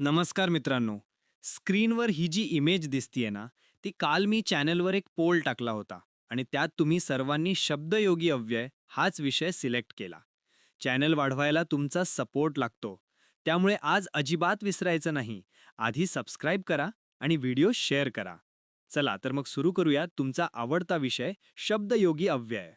नमस्कार मित्रांनो. स्क्रीनवर ही जी इमेज दिसतीये ना ती काल मी चॅनलवर एक पोल टाकला होता आणि त्यात तुम्ही सर्वांनी शब्दयोगी अव्यय हाच विषय सिलेक्ट केला. चॅनल वाढवायला तुमचा सपोर्ट लागतो. त्यामुळे आज अजिबात विसरायचं नाही. आधी सबस्क्राईब करा आणि व्हिडिओ शेअर करा. चला तर मग सुरू करूया तुमचा आवडता विषय शब्दयोगी अव्यय.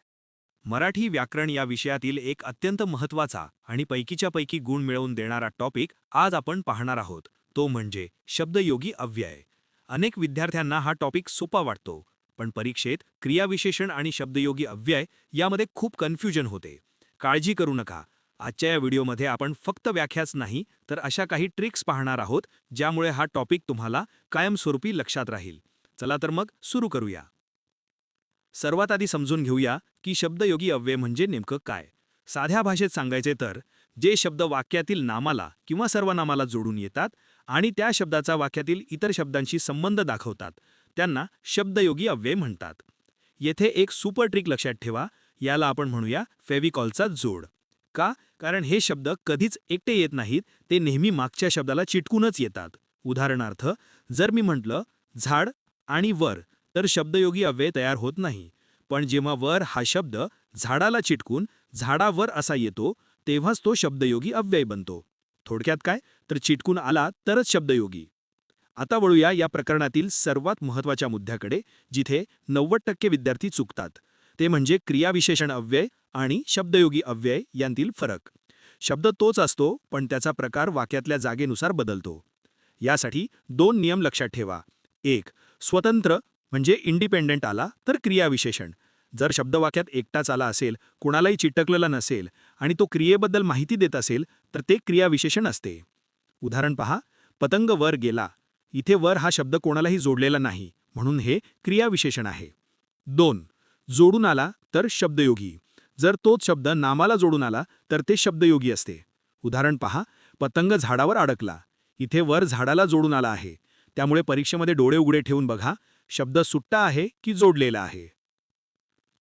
मराठी व्याकरण या विषयातील एक अत्यंत महत्त्वाचा आणि पैकीच्या पैकी गुण मिळवून देणारा टॉपिक आज आपण पाहणार आहोत. तो म्हणजे शब्दयोगी अव्यय. अनेक विद्यार्थ्यांना हा टॉपिक सोपा वाटतो पण परीक्षेत क्रियाविशेषण आणि शब्दयोगी अव्यय यामध्ये खूप कन्फ्युजन होते. काळजी करू नका. आजच्या या व्हिडिओमध्ये आपण फक्त व्याख्याच नाही तर अशा काही ट्रिक्स पाहणार आहोत ज्यामुळे हा टॉपिक तुम्हाला कायमस्वरूपी लक्षात राहील. चला तर मग सुरू करूया. सर्वात आधी समजून घेऊया की शब्दयोगी अव्यय म्हणजे नेमकं काय. साध्या भाषेत सांगायचे तर जे शब्द वाक्यातील नामाला किंवा सर्वनामाला जोडून येतात आणि त्या शब्दाचा वाक्यातील इतर शब्दांशी संबंध दाखवतात त्यांना शब्दयोगी अव्यय म्हणतात. येथे एक सुपर ट्रिक लक्षात ठेवा याला आपण म्हणूया फेविकॉलचा जोड. का? कारण हे शब्द कधीच एकटे येत नाहीत ते नेहमी मागच्या शब्दाला चिटकूनच येतात. उदाहरणार्थ जर मी म्हटलं झाड आणि वर तर शब्दयोगी अव्यय तयार होत नाही. पण जेव्हा वर हा शब्द झाडाला चिटकून झाडावर असा येतो तेव्हाच तो शब्दयोगी अव्यय बनतो. थोडक्यात काय? तर चिटकून आला तरच शब्दयोगी. आता वळूया या प्रकरणातील सर्वात महत्त्वाच्या मुद्द्याकडे जिथे नव्वद टक्के विद्यार्थी चुकतात. ते म्हणजे क्रियाविशेषण अव्यय आणि शब्दयोगी अव्यय यांतील फरक. शब्द तोच असतो पण त्याचा प्रकार वाक्यातल्या जागेनुसार बदलतो. यासाठी दोन नियम लक्षात ठेवा. एक स्वतंत्र म्हणजे इंडिपेंडंट आला तर क्रियाविशेषण. जर शब्दवाक्यात एकटाच आला असेल कुणालाही चिटकलेला नसेल आणि तो क्रियेबद्दल माहिती देत असेल तर ते क्रियाविशेषण असते. उदाहरण पहा पतंग वर गेला. इथे वर हा शब्द कोणालाही जोडलेला नाही म्हणून हे क्रियाविशेषण आहे. दोन जोडून आला तर शब्दयोगी. जर तोच शब्द नामाला जोडून आला तर ते शब्दयोगी असते. उदाहरण पहा पतंग झाडावर अडकला. इथे वर झाडाला जोडून आला आहे. त्यामुळे परीक्षेमध्ये डोळे उघडे ठेवून बघा शब्द सुट्टा आहे की जोडलेला आहे?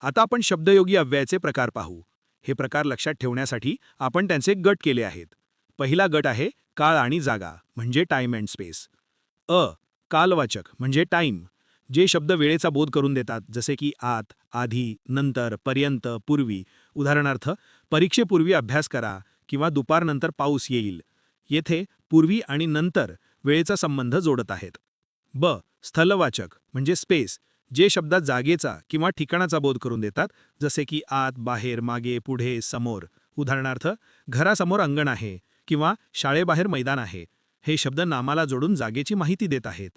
आता आपण शब्दयोगी अव्ययाचे प्रकार पाहू. हे प्रकार लक्षात ठेवण्यासाठी आपण त्यांचे गट केले आहेत. पहिला गट आहे काळ आणि जागा म्हणजे टाइम अँड स्पेस अ कालवाचक म्हणजे टाइम जे शब्द वेळेचा बोध करून देतात जसे की आत आधी नंतर पर्यंत पूर्वी. उदाहरणार्थ परीक्षेपूर्वी अभ्यास करा किंवा दुपारनंतर पाऊस येईल. येथे पूर्वी आणि नंतर वेळेचा संबंध जोडत आहेत. ब स्थलवाचक म्हणजे स्पेस जे शब्दात जागेचा किंवा ठिकाणाचा बोध करून देतात जसे की आत बाहेर मागे पुढे समोर. उदाहरणार्थ घरासमोर अंगण आहे किंवा शाळेबाहेर मैदान आहे. हे शब्द नामाला जोडून जागेची माहिती देत आहेत.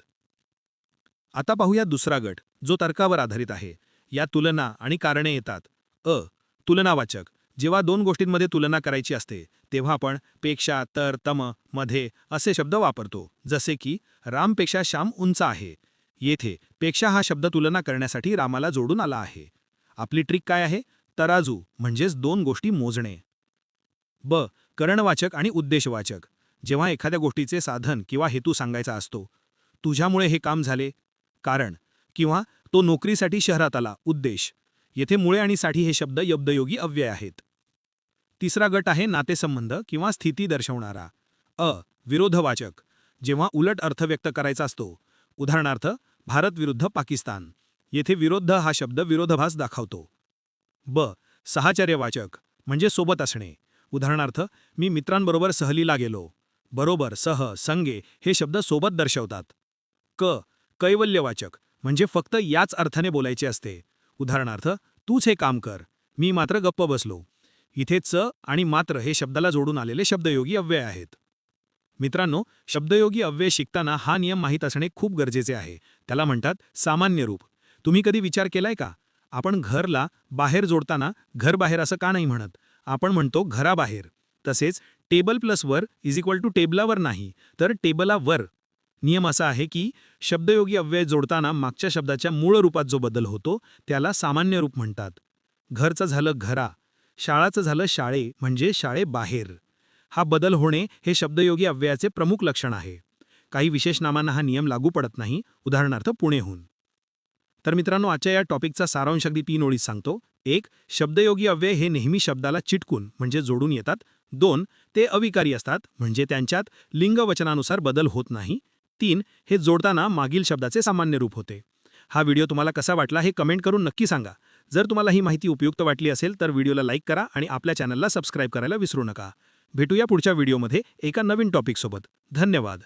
आता पाहूया दुसरा गट जो तर्कावर आधारित आहे. या तुलना आणि कारणे येतात. अ तुलनावाचक जेव्हा दोन गोष्टींमध्ये तुलना करायची असते तेव्हा आपण पेक्षा तर तममध्ये असे शब्द वापरतो जसे की रामपेक्षा श्याम उंच आहे. येथे पेक्षा हा शब्द तुलना करण्यासाठी रामाला जोडून आला आहे. आपली ट्रिक काय आहे? तराजू म्हणजेच दोन गोष्टी मोजणे. ब करणवाचक आणि उद्देशवाचक. जेव्हा एखाद्या गोष्टीचे साधन किंवा हेतू सांगायचा असतो तुझ्यामुळे हे काम झाले. कारण किंवा तो नोकरीसाठी शहरात आला उद्देश. येथे मुळे आणि साठी हे शब्द यब्दयोगी अव्यय आहेत. तिसरा गट आहे नातेसंबंध किंवा स्थिती दर्शवणारा. अ. विरोधवाचक. जेव्हा उलट अर्थ व्यक्त करायचा असतो. उदाहरणार्थ भारत विरुद्ध पाकिस्तान. येथे विरोध हा शब्द विरोधाभास दाखवतो. ब. सहाचर्यवाचक. म्हणजे सोबत असणे. उदाहरणार्थ मी मित्रांबरोबर सहलीला गेलो. बरोबर सह संगे हे शब्द सोबत दर्शवतात. क. कैवल्यवाचक. म्हणजे फक्त याच अर्थाने बोलायचे असते. उदाहरणार्थ तूच हे काम कर. मी मात्र गप्प बसलो. इथे च आणि मात्र हे शब्दाला जोडून आलेले शब्दयोगी अव्यय आहेत. मित्रांनो शब्दयोगी अव्यय शिकताना हा नियम माहीत असणे खूप गरजेचे आहे. त्याला म्हणतात सामान्य रूप. तुम्ही कधी विचार केलाय का? आपण घरला बाहेर जोडताना घर बाहेर असं का नाही म्हणत? आपण म्हणतो घराबाहेर तसेच टेबल प्लस वर इज इक्वल टू टेबलावर नाही. तर टेबलावर नियम असा आहे की शब्दयोगी अव्यय जोडताना मागच्या शब्दाच्या मूळ रूपात जो बदल होतो त्याला सामान्य रूप म्हणतात. घरचं झालं घरा. शाळाचं झालं शाळे म्हणजे शाळेबाहेर हा बदल होणे हे शब्दयोगी अव्ययाचे प्रमुख लक्षण आहे. काही विशेष नामांना हा नियम लागू पडत नाही उदाहरणार्थ पुणेहून. तर मित्रांनो आजच्या या टॉपिकचा सारांश अगदी तीन ओळीत सांगतो. एक शब्दयोगी अव्यय हे नेहमी शब्दाला चिटकून म्हणजे जोडून येतात. दोन ते अविकारी असतात म्हणजे त्यांच्यात लिंग वचनानुसार बदल होत नाही. तीन हे जोडताना मागील शब्दाचे सामान्य रूप होते. हा व्हिडिओ तुम्हाला कसा वाटला हे कमेंट करून नक्की सांगा. जर तुम्हाला ही माहिती उपयुक्त वाटली असेल तर व्हिडिओला लाईक करा आणि आपल्या चॅनलला सबस्क्राईब करायला विसरू नका. भेटूया पुढच्या व्हिडिओमध्ये एका नवीन टॉपिकसोबत. धन्यवाद.